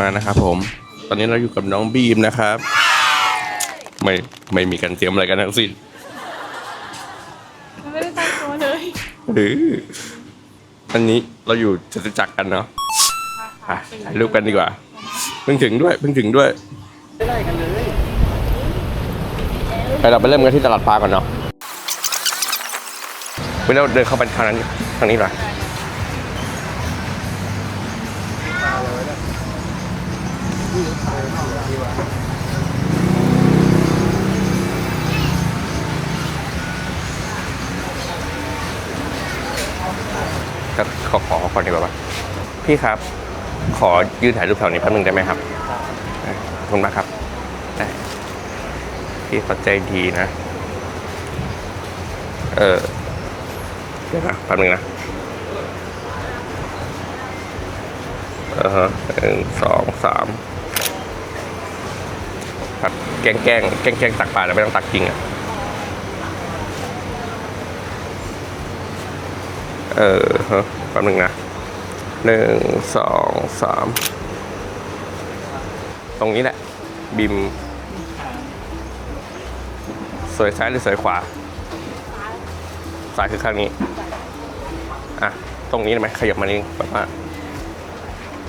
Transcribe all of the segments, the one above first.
มานะครับผม ตอนนี้เราอยู่กับน้องบีมนะครับ ไม่ไม่มีการเตรียมอะไรกันทั้งสิ้นมันไม่ได้ตั้งตัวเลยหรืออันนี้เราอยู่จตุจักรกันเนาะอะถ่ายรูปกันดีกว่า เพิ่งถึงด้วยเพิ่งถึงด้วยไม่ได้กันเลยไปเราไปเริ่มกันที่ตลาดปลาก่อนเนาะไปเราเดินเข้าไปทางนั้นทางนี้หน่อย ก็ขอขอก่อนดีกว่าพี่ครับ ขอยืนถ่ายรูปแถวนี้แป๊บนึงได้ไหมครับขอบคุณมากครับพี่เขาใจดีนะ เออเดี๋ยวนะแป๊บนึงนะเออฮะหนึ่งสองสามครับแกล้งแกล้งแกล้งแกล้งตักปลาแล้วไม่ต้องตักจริงอะเออฮะ แป๊บนึงนะหนึ่งสองสามตรงนี้แหละ บิม สวยซ้ายหรือสวยขวา ซ้ายคือข้างนี้ อะ ตรงนี้ได้ไหมขยับมานี่แบบว่า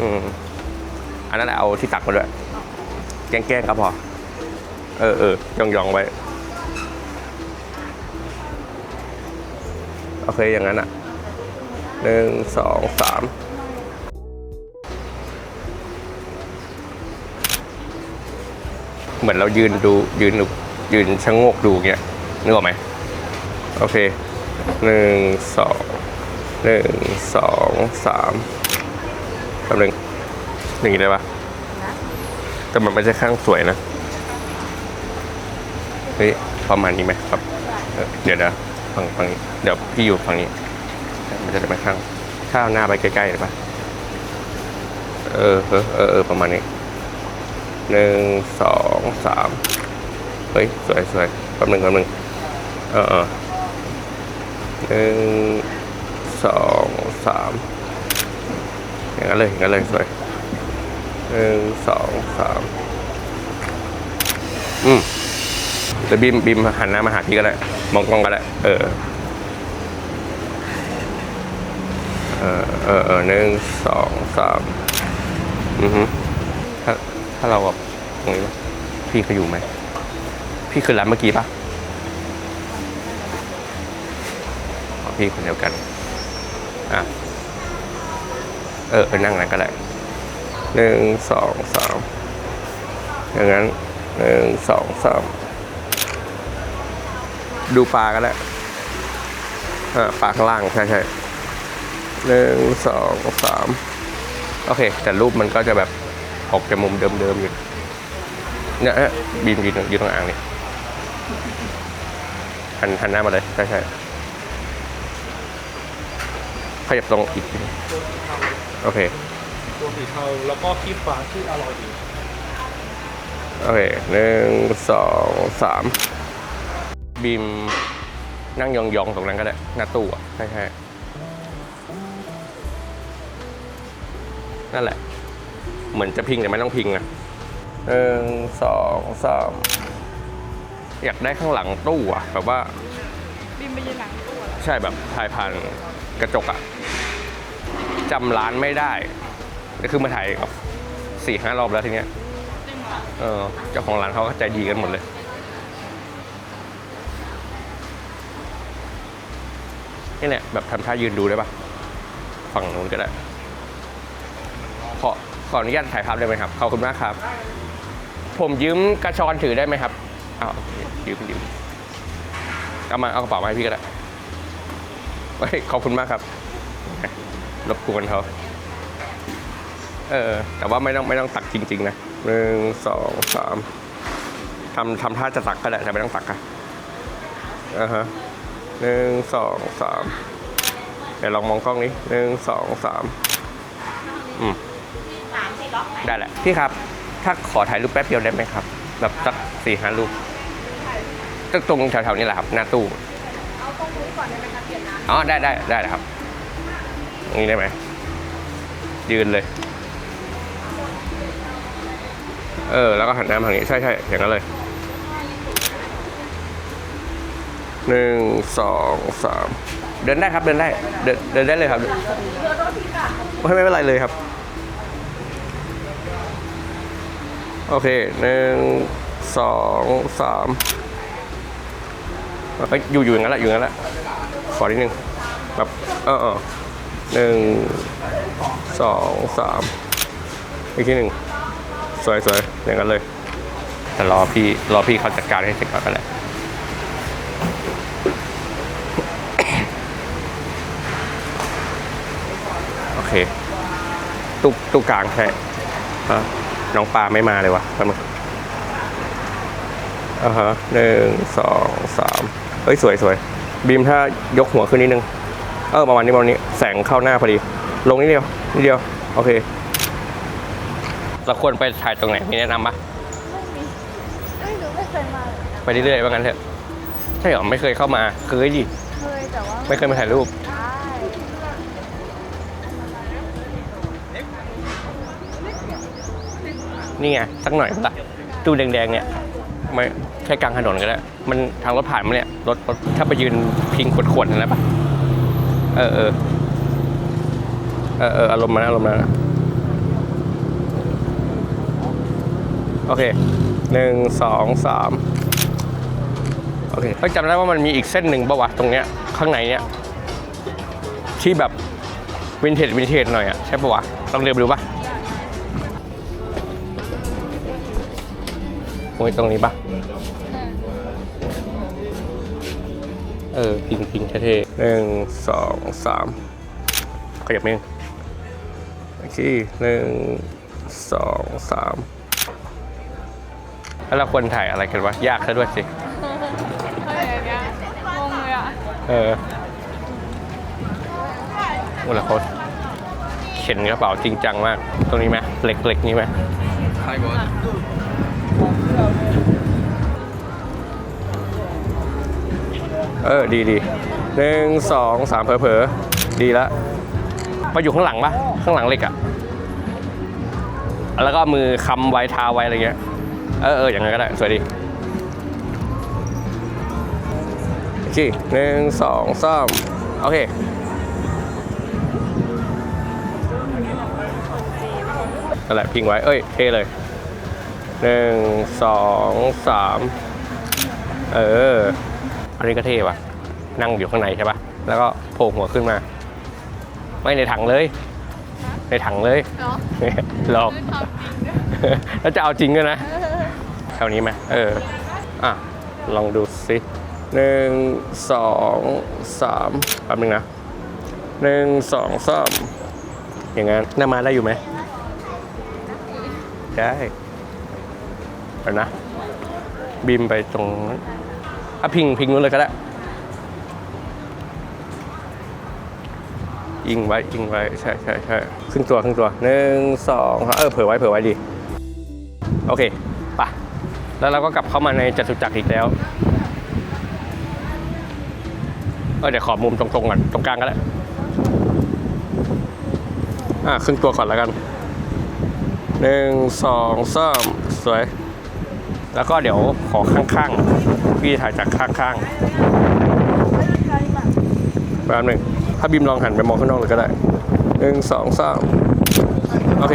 อืม อันนั้นเอาที่ตักมาด้วย แกล้งๆครับพอ เออเออยองยองๆไว้ โอเค อย่างนั้นอะ หนึ่งสองสามเหมือนเรายืนดูยืนยืนชะโงกดูเงี้ยนึกออกไหมโอเคหนึ่งสองหนึ่งสองสามแป๊บหนึงอย่างนี้ได้ปะแต่มันไม่ใช่ข้างสวยนะเฮ้ยประมาณนี้ไหมครับ เดี๋ยวนะฝั่งฝั่งนี้เดี๋ยวพี่อยู่ฝั่งนี้ มันจะได้ไม่ข้างข้าวหน้าไปใกล้ๆเลยปะเออเออเออเออประมาณนี้หนึ่งสองสามเฮ้ย สวยสวยแป๊บหนึ่งแป๊บหนึ่งเออเออหนึ่งสองสามอย่างนั้นเลยอย่างนั้นเลยสวยหนึ่งสองสามอืมเดี๋ยวบีมบีมหันหน้ามาหาพี่ก็ได้มองกล้องก็ได้เออ เอเออเออหนึ่งสองสามอือฮึถ้าถ้าเราแบบตรงนี้ปะพี่เขาอยู่ไหม พี่คือร้านเมื่อกี้ปะอ๋อพี่คนเดียวกัน อะ เออ ไปนั่งนั้นก็ได้หนึ่งสองสามอย่างนั้นหนึ่งสองสามดูปลาก็ได้อ่าปลาข้างล่าง ใช่ใช่ หนึ่งสองสามโอเค แต่รูปมันก็จะแบบออกจากมุมเดิมๆอยู่เนี่ยเอ๊ะบีมยืนยืนตรงอ่างนี่หันหันหน้ามาเลย ใช่ใช่ขยับตรงอีกทีโอเค ตัวสีเทาแล้วก็ขี้ฟ้าที่อร่อยดีโอเคหนึ่งสองสามบีมนั่งยองๆตรงนั้นก็ได้หน้าตู้อะใช่ใช่ นั่นแหละ เหมือนจะพิงแต่ไม่ต้องพิงนะหนึ่งสองสามอยากได้ข้างหลังตู้อะแบบว่าบินไปยืนหลังตัวแล้วใช่แบบถ่ายผ่านกระจกอะจำร้านไม่ได้ก็คือมาถ่ายกับสี่ห้ารอบแล้วทีเนี้ยจริงเหรอเออเจ้าของร้านเขาก็ใจดีกันหมดเลย นี่แหละแบบทำท่ายืนดูได้ปะฝั่งนู้นก็ได้ ขออนุญาตถ่ายภาพได้ไหมครับ ขอบคุณมากครับ ผมยืมกระชอนถือได้ไหมครับอ้าวยืมยืมเอามาเอากระเป๋ามาให้พี่ก็ได้เฮ้ยขอบคุณมากครับ รบกวนเขาเออ แต่ว่าไม่ต้องไม่ต้องตักจริง ๆ นะหนึ่งสองสามทำทำท่าจะตักก็ได้แต่ไม่ต้องตักอะอ่าฮะหนึ่งสองสามเดี๋ยวลองมองกล้องนี้หนึ่งสองสามอืม ได้แหละพี่ครับ ถ้าขอถ่ายรูปแป๊บเดียวได้ไหมครับ แบบสักสี่ห้ารูปก็ตรงแถวๆนี้แหละครับหน้าตู้เอาตรงนู้นก่อนได้ไหมคะเปลี่ยนน้ำอ๋อได้ได้ได้ครับตรงนี้ได้ไหมยืนเลย เออ แล้วก็หันหน้ามาทางนี้ ใช่ใช่อย่างนั้นเลยหนึ่งสองสามเดินได้ครับเดินได้ เดินเดินได้เลยครับไม่ไม่เป็นไรเลยครับ โอเคหนึ่งสองสามเอ้ยอยู่อยู่อย่างนั้นแหละอยู่อย่างนั้นแหละขอนิดนึงแบบเออเออหนึ่งสองสามอีกทีหนึ่งสวยสวยอย่างนั้นเลยแต่รอพี่รอพี่เขาจัดการให้เสร็จก่อนก็ได้โอเคตุกตุกกลางใช่ฮะ น้องปลาไม่มาเลยวะแป๊บนึงอ่าฮะหนึ่งสองสามเฮ้ยสวยสวยบีมถ้ายกหัวขึ้นนิดนึง เออประมาณนี้ประมาณนี้แสงเข้าหน้าพอดี ลงนิดเดียวนิดเดียว โอเคเราควรไปถ่ายตรงไหนมีแนะนำปะเอ้ยหนูไม่เคยมาเลยนะไปเรื่อยๆว่างั้นเถอะใช่เหรอไม่เคยเข้ามาเคยดิเคยแต่ว่าไม่เคยมาถ่ายรูป ได้ นี่ไงสักหน่อยละตู้แดงๆเนี่ยไม่แค่กลางถนนก็ได้มันทางรถผ่านมาเนี่ยรถรถถ้าไปยืนพิงขวดๆนั่นแหละปะเออเออเออเอออารมณ์มานะอารมณ์มานะโอเคหนึ่งสองสามโอเคเอ้ยจำได้ว่ามันมีอีกเส้นหนึ่งปะวะตรงเนี้ยข้างในเนี้ยที่แบบวินเทจวินเทจหน่อยอะใช่ปะวะลองเดินไปดูปะ โอ้ยตรงนี้ปะเออพิงพิงเท่ๆหนึ่งสองสามขยับนิดนึงโอเคหนึ่งสองสามแล้วเราควรถ่ายอะไรกันวะ ยากซะด้วยสิเฮ้ยอันเนี้ยงงเลยอะเออโอ้แล้วเขาเข็นกระเป๋าจริงจังมาก ตรงนี้ไหมเหล็กๆ นี้ไหมใช่บอส เออ ดีดีหนึ่งสองสามเผลอๆ ดีแล้วมาอยู่ข้างหลังปะข้างหลังเหล็กอะแล้วก็มือคำไว้ทาไว้อะไรเงี้ย เออเอออย่างนั้นก็ได้ สวยดีโอเคหนึ่งสองสามโอเคนั่นแหละพิงไว้ เอ้ย เทเลย หนึ่งสองสามเออ อันนี้ก็เท่ว่ะ นั่งอยู่ข้างในใช่ปะแล้วก็โผล่หัวขึ้นมา ไม่ในถังเลย ในถังเลยเนาะหลอกคือทำจริงด้วยแล้วจะเอาจริงด้วยนะแถวนี้ไหมเออ อะ ลองดูสิหนึ่งสองสามแป๊บนึงนะหนึ่งสองสามอย่างงั้นหน้ามาได้อยู่ไหมได้เดี๋ยวนะ บีมไปตรงอะพิงพิงนู้นเลยก็ได้ยิงไว้ยิงไว้ใช่ใช่ใช่ครึ่งตัวครึ่งตัวหนึ่งสองเออเผื่อไว้เผื่อไว้ดี โอเคไปะแล้วเราก็กลับเข้ามาในจตุจักรอีกแล้วเออเดี๋ยวขอมุมตรงๆก่อนตรงกลางก็ได้อะครึ่งตัวก่อนแล้วกันหนึ่งสองสามสวย แล้วก็เดี๋ยวขอข้างๆพี่ถ่ายจากข้างๆแป๊บหนึ่งถ้าบีมลองหันไปมองข้างนอกเลยก็ได้หนึ่งสองสามโอเค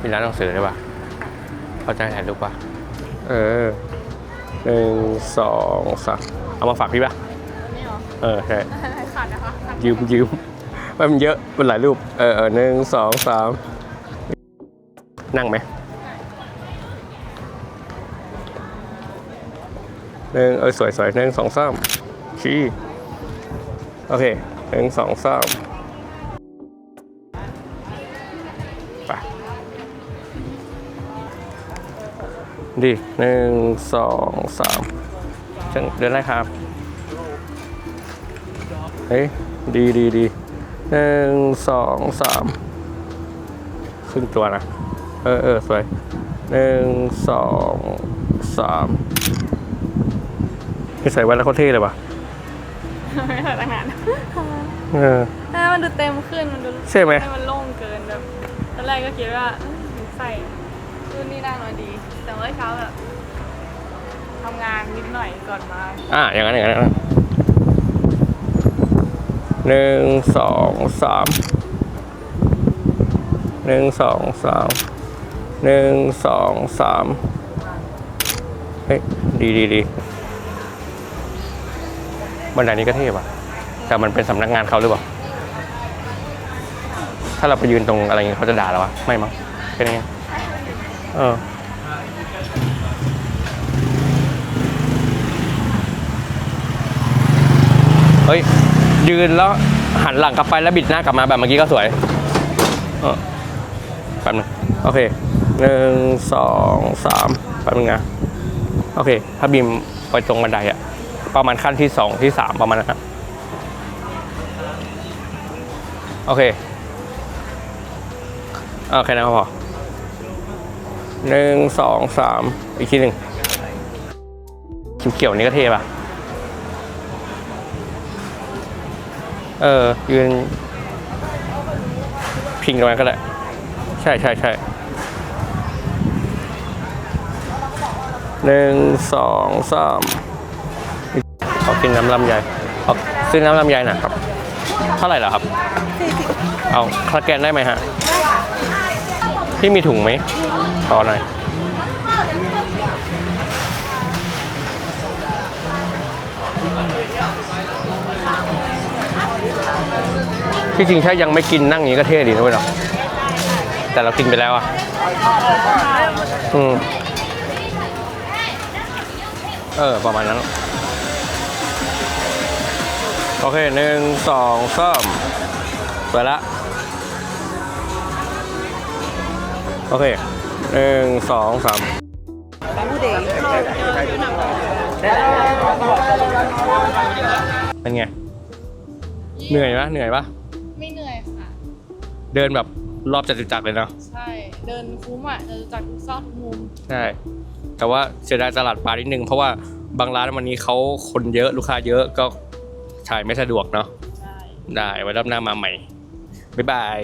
มีร้านหนังสือได้ปะเขาจะให้ถ่ายรูปปะเออหนึ่งสองสามเอามาฝากพี่ปะนี่ เหรอเออใช่อะไรขาดนะคะขาดยืมยืมมันเยอะมันหลายรูป เออเออหนึ่งสองสามนั่งไหมหนึ่งเออสวยสวยหนึ่งสองสามชี้โอเคหนึ่งสองสามไปดีหนึ่งสองสามเชิญเดินได้ครับ เฮ้ยดีดีดีหนึ่งสองสามครึ่งตัวนะ เออเออสวยหนึ่งสองสามนี่ใส่ไว้แล้วเขาเท่เลยว่ะไม่ใส่ตั้งนานเออถ้ามันดูเต็มขึ้นมันดูใช่ไหมให้มันโล่งเกินแบบตอนแรกก็คิดว่าเอ้ยใส่รุ่นนี้นั่งมาดี แต่ว่าเช้าแบบทำงานนิดหน่อยก่อนมา อ่าอย่างนั้นอย่างนั้นอย่างนั้น หนึ่งสองสามหนึ่งสองสามหนึ่งสองสามเฮ้ยดีดีดีบันไดนี้ก็เท่ว่ะ แต่มันเป็นสำนักงานเขาหรือเปล่า ถ้าเราไปยืนตรงอะไรเงี้ยเขาจะด่าเราวะไม่มั้งแค่นี้เองเออเฮ้ย ยืนแล้วหันหลังกลับไปแล้วบิดหน้ากลับมาแบบเมื่อกี้ก็สวยอแป๊บนึงโอเคหนึ่งสองสามแป๊บนึงนะโอเค ถ้าบีมไปตรงบันไดอะประมาณขั้นที่สองที่สามประมาณนั้นครับโอเคโอเคนะพอหนึ่งสองสามอีกทีหนึ่งเขียวๆนี่ก็เท่ป่ะ เออ ยืน พิงตรงนั้นก็ได้ ใช่ใช่ใช่หนึ่งสองสามขอกินน้ำลำไยขอซื้อน้ำลำไยหน่อยครับ เท่าไหร่เหรอครับ เอาสแกนได้ไหมฮะ พี่มีถุงไหมขอหน่อย ที่จริงถ้ายังไม่กินนั่งอย่างนี้ก็เท่ดีนะเว้ยเนาะแต่เรากินไปแล้วอะอืมเออ ประมาณนั้น โอเคหนึ่งสองสามไปละ โอเคหนึ่งสองสามเป็นไง เหนื่อยปะเหนื่อยปะ เดินแบบรอบจตุจักรเลยเนาะใช่ เดินคุ้มอะจะจากทุกซอกทุกมุมใช่แต่ว่าเสียดายตลาดปลานิดนึงเพราะว่าบางร้านวันนี้เขาคนเยอะลูกค้าเยอะก็ถ่ายไม่สะดวกเนาะใช่ได้ไว้รอบหน้ามาใหม่บ๊ายบาย